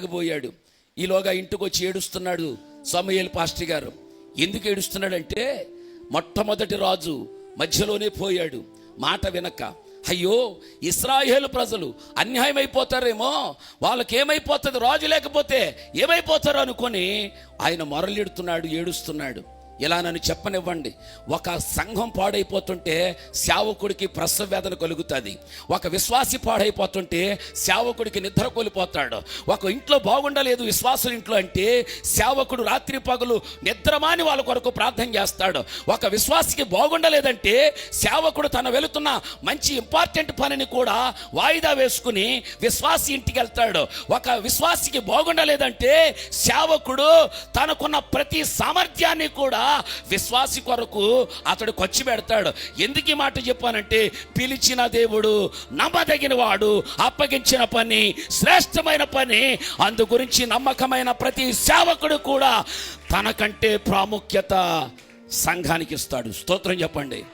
పోయాడు. ఈలోగా ఇంటికి వచ్చి ఏడుస్తున్నాడు సమయల్ పాస్టర్ గారు. ఎందుకు ఏడుస్తున్నాడంటే మొట్టమొదటి రాజు మధ్యలోనే పోయాడు. మాట వినక. అయ్యో ఇస్రాయేలు ప్రజలు అన్యాయం అయిపోతారేమో. వాళ్ళకి ఏమైపోతుంది రాజు లేకపోతే ఏమైపోతారు అనుకొని ఆయన మొరలిడుతున్నాడు ఏడుస్తున్నాడు. ఇలా నన్ను చెప్పనివ్వండి. ఒక సంఘం పాడైపోతుంటే సేవకుడికి ప్రసవ వేదన కలుగుతుంది. ఒక విశ్వాసి పాడైపోతుంటే సేవకుడికి నిద్ర కోల్పోతాడు. ఒక ఇంట్లో బాగుండలేదు విశ్వాసుల ఇంట్లో అంటే సేవకుడు రాత్రి పగలు నిద్రమాని వాళ్ళ కొరకు ప్రార్థన చేస్తాడు. ఒక విశ్వాసికి బాగుండలేదంటే సేవకుడు తన వెళుతున్న మంచి ఇంపార్టెంట్ పనిని కూడా వాయిదా వేసుకుని విశ్వాసి ఇంటికి వెళ్తాడు. ఒక విశ్వాసికి బాగుండలేదంటే సేవకుడు తనకున్న ప్రతి సామర్థ్యాన్ని కూడా విశ్వాసి కొరకు అతడు ఖర్చు పెడతాడు. ఎందుకు ఈ మాట చెప్పానంటే పిలిచిన దేవుడు నమ్మదగిన వాడు అప్పగించిన పని శ్రేష్టమైన పని అందు గురించి నమ్మకమైన ప్రతి సేవకుడు కూడా తనకంటే ప్రాముఖ్యత సంఘానికి ఇస్తాడు. స్తోత్రం చెప్పండి.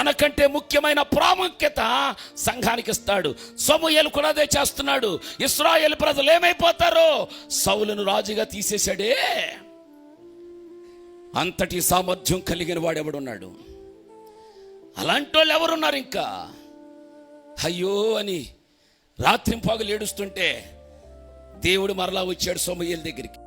తనకంటే ముఖ్యమైన ప్రాముఖ్యత సంఘానికి ఇస్తాడు. సమూహలు కూడా అదే చేస్తున్నాడు. ఇస్రాయేల్ ప్రజలు ఏమైపోతారో సౌలను రాజుగా తీసేశాడే. అంతటి సామర్థ్యం కలిగిన వాడెవడున్నాడు? అలాంటి వాళ్ళు ఎవరున్నారు ఇంకా? అయ్యో అని రాత్రింపాగులు ఏడుస్తుంటే దేవుడు మరలా వచ్చాడు సోమయ్యల దగ్గరికి.